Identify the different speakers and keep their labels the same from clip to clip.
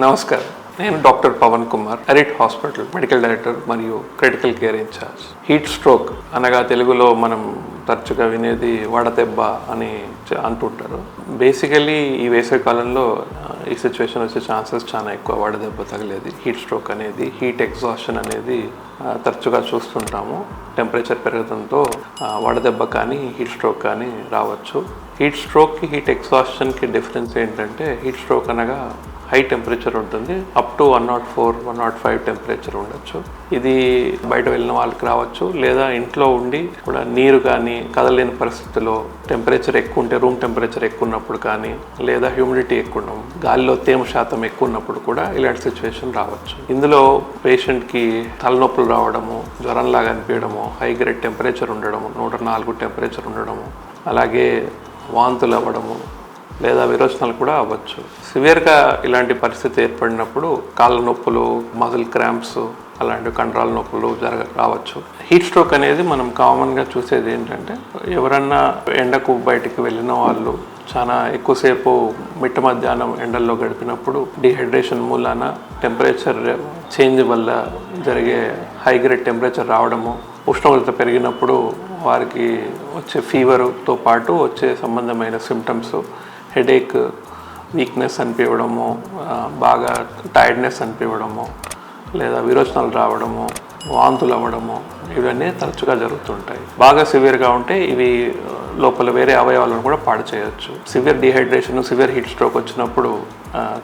Speaker 1: నమస్కారం. నేను doctor Pavan Kumar అరిట్ hospital medical director మరియు critical care in charge. Heat stroke అనగా తెలుగులో మనం తరచుగా వినేది వడదెబ్బ అని అంటుంటారు. బేసికలీ ఈ వేసవికాలంలో ఈ సిచ్యువేషన్ వచ్చే ఛాన్సెస్ చాలా ఎక్కువ. వడదెబ్బ తగిలేది హీట్ స్ట్రోక్ అనేది హీట్ ఎగ్జాషన్ అనేది తరచుగా చూస్తుంటాము. టెంపరేచర్ పెరగడంతో వడదెబ్బ కానీ హీట్ స్ట్రోక్ కానీ రావచ్చు. హీట్ స్ట్రోక్కి హీట్ ఎగ్జాషన్కి డిఫరెన్స్ ఏంటంటే హీట్ స్ట్రోక్ అనగా హై టెంపరేచర్ ఉంటుంది. Up to one nought four one nought five temperature ఉండొచ్చు. ఇది బయట వెళ్ళిన వాళ్ళకి రావచ్చు. లేదా ఇంట్లో ఉండి కూడా నీరు కానీ కదలేని పరిస్థితుల్లో టెంపరేచర్ ఎక్కువ ఉంటే రూమ్ టెంపరేచర్ ఎక్కువ ఉన్నప్పుడు కానీ లేదా హ్యూమిడిటీ ఎక్కువ ఉండడం గాలిలో తేమ శాతం ఎక్కువ ఉన్నప్పుడు కూడా ఇలాంటి సిచ్యువేషన్ రావచ్చు. ఇందులో పేషెంట్కి తలనొప్పులు రావడము జ్వరంలాగా అనిపించడము హై గ్రేడ్ టెంపరేచర్ ఉండడము నూట నాలుగు టెంపరేచర్ ఉండడము అలాగే వాంతులు అవ్వడము లేదా విరోచనాలు కూడా అవ్వచ్చు. సివియర్గా ఇలాంటి పరిస్థితి ఏర్పడినప్పుడు కాళ్ళ నొప్పులు మజిల్ క్రాంప్స్ అలాంటి కండరాల నొప్పులు జరగ రావచ్చు. హీట్ స్ట్రోక్ అనేది మనం కామన్గా చూసేది ఏంటంటే ఎవరన్నా ఎండకు బయటికి వెళ్ళిన వాళ్ళు చాలా ఎక్కువసేపు మిట్ట మధ్యాహ్నం ఎండల్లో గడిపినప్పుడు డిహైడ్రేషన్ మూలాన టెంపరేచర్ చేంజ్ వల్ల జరిగే హై గ్రేడ్ టెంపరేచర్ రావడము ఉష్ణోగ్రత పెరిగినప్పుడు వారికి వచ్చే ఫీవర్తో పాటు వచ్చే సంబంధమైన సిమ్టమ్స్ హెడేక్ వీక్నెస్ అనిపించడము బాగా టైర్డ్నెస్ అనిపించడము లేదా విరోచనాలు రావడము వాంతులు అవ్వడము ఇవన్నీ తరచుగా జరుగుతుంటాయి. బాగా సివియర్గా ఉంటే ఇవి లోపల వేరే అవయవాలను కూడా పాడు చేయొచ్చు. Severe dehydration severe heat stroke వచ్చినప్పుడు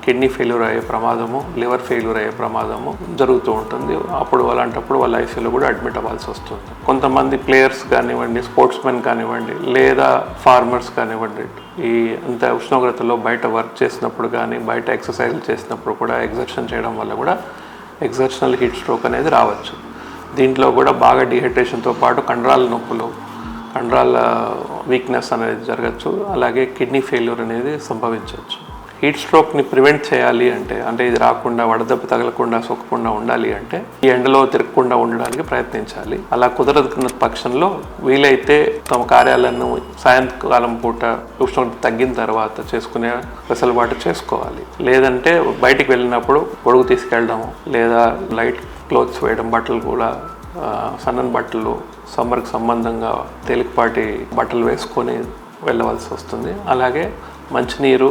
Speaker 1: కిడ్నీ ఫెయిల్యూర్ అయ్యే ప్రమాదము లివర్ ఫెయిల్యూర్ అయ్యే ప్రమాదము జరుగుతూ ఉంటుంది. అప్పుడు అలాంటప్పుడు వాళ్ళ ఐసీలో కూడా అడ్మిట్ అవ్వాల్సి వస్తుంది. కొంతమంది ప్లేయర్స్ కానివ్వండి స్పోర్ట్స్ మెన్ కానివ్వండి లేదా ఫార్మర్స్ కానివ్వండి ఈ అంత ఉష్ణోగ్రతలో బయట వర్క్ చేసినప్పుడు కానీ బయట ఎక్సర్సైజ్లు చేసినప్పుడు కూడా ఎగ్జర్షన్ చేయడం వల్ల కూడా ఎగ్జర్షనల్ హీట్ స్ట్రోక్ అనేది రావచ్చు. దీంట్లో కూడా బాగా డిహైడ్రేషన్తో పాటు కండరాల నొప్పులు కండరాల వీక్నెస్ అనేది జరగచ్చు అలాగే కిడ్నీ ఫెయిల్యూర్ అనేది సంభవించవచ్చు. హీట్ స్ట్రోక్ని ప్రివెంట్ చేయాలి అంటే అంటే ఇది రాకుండా వడదెబ్బ తగలకుండా సోకకుండా ఉండాలి అంటే ఈ ఎండలో తిరగకుండా ఉండడానికి ప్రయత్నించాలి. అలా కుదరదుకున్న పక్షంలో వీలైతే తమ కార్యాలను సాయంకాలం పూట ఉష్ణోగ్రత తగ్గిన తర్వాత చేసుకునే వెసలుబాటు చేసుకోవాలి. లేదంటే బయటికి వెళ్ళినప్పుడు గొడుగు తీసుకెళ్ళడము లేదా లైట్ క్లోత్స్ వేయడం బట్టలు కూడా సన్నని బట్టలు సమ్మర్కి సంబంధంగా తేలికపాటి బట్టలు వేసుకొని వెళ్ళవలసి వస్తుంది. అలాగే మంచినీరు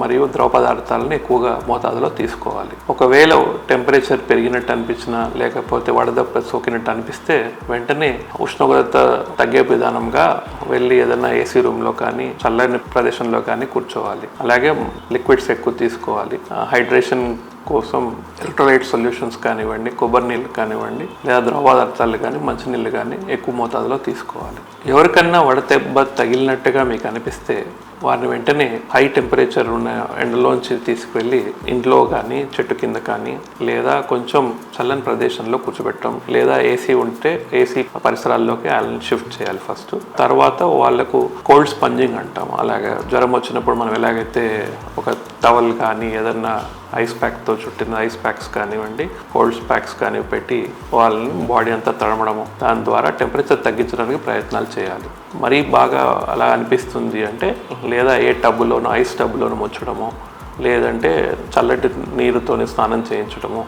Speaker 1: మరియు ద్రవ పదార్థాలను ఎక్కువగా మోతాదులో తీసుకోవాలి. ఒకవేళ టెంపరేచర్ పెరిగినట్టు అనిపించినా లేకపోతే వడదెబ్బ సోకినట్టు అనిపిస్తే వెంటనే ఉష్ణోగ్రత తగ్గే విధానంగా వెళ్ళి ఏదైనా ఏసీ రూమ్లో కానీ చల్లని ప్రదేశంలో కానీ కూర్చోవాలి. అలాగే లిక్విడ్స్ ఎక్కువ తీసుకోవాలి. హైడ్రేషన్ కోసం ఎలక్ట్రోలైట్ సొల్యూషన్స్ కానివ్వండి కొబ్బరి నీళ్ళు కానివ్వండి లేదా ద్రవ పదార్థాలు కానీ మంచినీళ్ళు కానీ ఎక్కువ మోతాదులో తీసుకోవాలి. ఎవరికన్నా వడదెబ్బ తగిలినట్టుగా మీకు అనిపిస్తే వారిని వెంటనే హై టెంపరేచర్ ఉన్న ఎండలోంచి తీసుకువెళ్ళి ఇంట్లో కానీ చెట్టు కింద కానీ లేదా కొంచెం చల్లని ప్రదేశంలో కూర్చోబెట్టడం లేదా ఏసీ ఉంటే ఏసీ పరిసరాల్లోకి వాళ్ళని షిఫ్ట్ చేయాలి ఫస్ట్. తర్వాత వాళ్ళకు కోల్డ్ స్పంజింగ్ అంటాం. అలాగే జ్వరం వచ్చినప్పుడు మనం ఎలాగైతే ఒక టవల్ కానీ ఏదన్నా ఐస్ ప్యాక్తో చుట్టిన ఐస్ ప్యాక్స్ కానివ్వండి కోల్డ్ ప్యాక్స్ కానీ పెట్టి వాళ్ళని బాడీ అంతా తడమడము. దాని ద్వారా టెంపరేచర్ తగ్గించడానికి ప్రయత్నాలు చేయాలి. మరీ బాగా అలా అనిపిస్తుంది అంటే లేదా ఏ టబ్బులోనో ఐస్ టబ్బులోనో ముచ్చడము లేదంటే చల్లటి నీరుతోనే స్నానం చేయించడము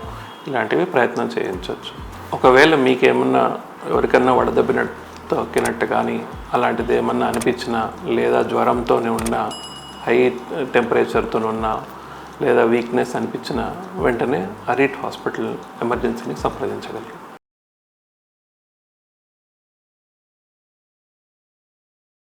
Speaker 1: ఇలాంటివి ప్రయత్నం చేయించవచ్చు. ఒకవేళ మీకేమన్నా ఎవరికన్నా వడదెబ్బినట్టు తొక్కినట్టు కానీ అలాంటిది ఏమన్నా అనిపించినా లేదా జ్వరంతోనే ఉన్న హై టెంపరేచర్తో ఉన్న లేదా వీక్నెస్ అనిపించిన వెంటనే అరీట్ హాస్పిటల్ ఎమర్జెన్సీని సంప్రదించగలరు